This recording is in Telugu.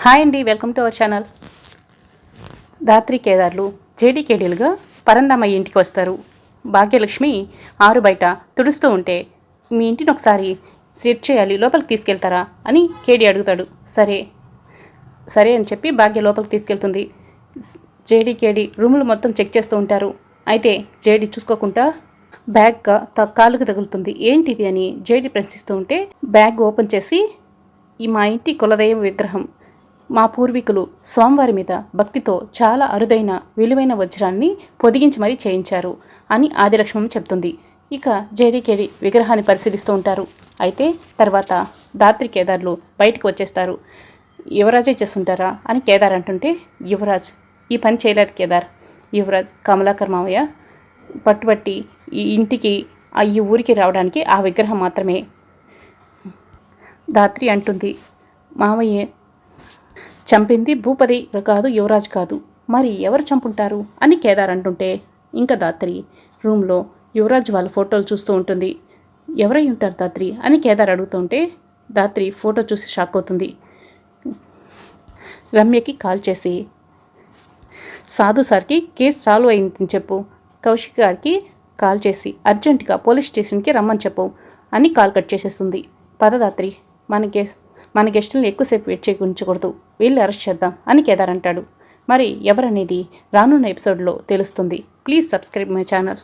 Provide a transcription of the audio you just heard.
హాయ్ అండి welcome to our channel. Dhatri కేదార్లు జేడీకేడీలుగా పరందామయ్య ఇంటికి వస్తారు. భాగ్యలక్ష్మి ఆరు బయట తుడుస్తూ ఉంటే మీ ఇంటిని ఒకసారి సెట్ చేయాలి లోపలికి తీసుకెళ్తారా? అని కేడి అడుగుతాడు. సరే సరే అని చెప్పి భాగ్య లోపలికి తీసుకెళ్తుంది. జేడీకేడి రూములు మొత్తం చెక్ చేస్తూ ఉంటారు. అయితే జేడీ చూసుకోకుండా బ్యాగ్ త- కాలుకు తగులుతుంది. ఏంటిది? అని జేడీ ప్రశ్నిస్తూ ఉంటే బ్యాగ్ ఓపెన్ చేసి ఈ మా ఇంటి కులదైవ విగ్రహం. మా పూర్వీకులు స్వామివారి మీద భక్తితో చాలా అరుదైన విలువైన వజ్రాన్ని పొదిగించి మరీ చేయించారు అని ఆదిలక్ష్మమ్మ చెప్తుంది. ఇక జేడీకేడి విగ్రహాన్ని పరిశీలిస్తూ ఉంటారు. అయితే తర్వాత దాత్రి కేదార్లు బయటకు వచ్చేస్తారు. యువరాజే చేస్తుంటారా అని కేదార్ అంటుంటే యువరాజ్ ఈ పని చేయలేదు కేదార్. యువరాజ్ కమలాకర్ మావయ్య పట్టుబట్టి ఈ ఇంటికి ఈ ఊరికి రావడానికి ఆ విగ్రహం మాత్రమే. దాత్రి అంటుంది మామయ్య చంపింది భూపతి. కాదు యువరాజ్ కాదు. మరి ఎవరు చంపుంటారు? అని కేదార్ అంటుంటే ఇంకా దాత్రి. రూమ్లో యువరాజ్ వాళ్ళ ఫోటోలు చూస్తూ ఉంటుంది. ఎవరై ఉంటారు దాత్రి? అని కేదార్ అడుగుతుంటే దాత్రి ఫోటో చూసి షాక్ అవుతుంది. రమ్యకి కాల్ చేసి సాధు సార్కి కేసు సాల్వ్ అయిందని చెప్పు. కౌశిక్ గారికి కాల్ చేసి అర్జెంటుగా పోలీస్ స్టేషన్కి రమ్మని చెప్పు అని కాల్ కట్ చేసేస్తుంది. పదదాత్రి మన కేసు మన గెస్టులను ఎక్కువసేపు వెయిట్ చేయకుంచకూడదు వీళ్ళు అరెస్ట్ చేద్దాం అని కేదార్ అంటాడు. మరి ఎవరనేది రానున్న ఎపిసోడ్లో తెలుస్తుంది. Please subscribe my channel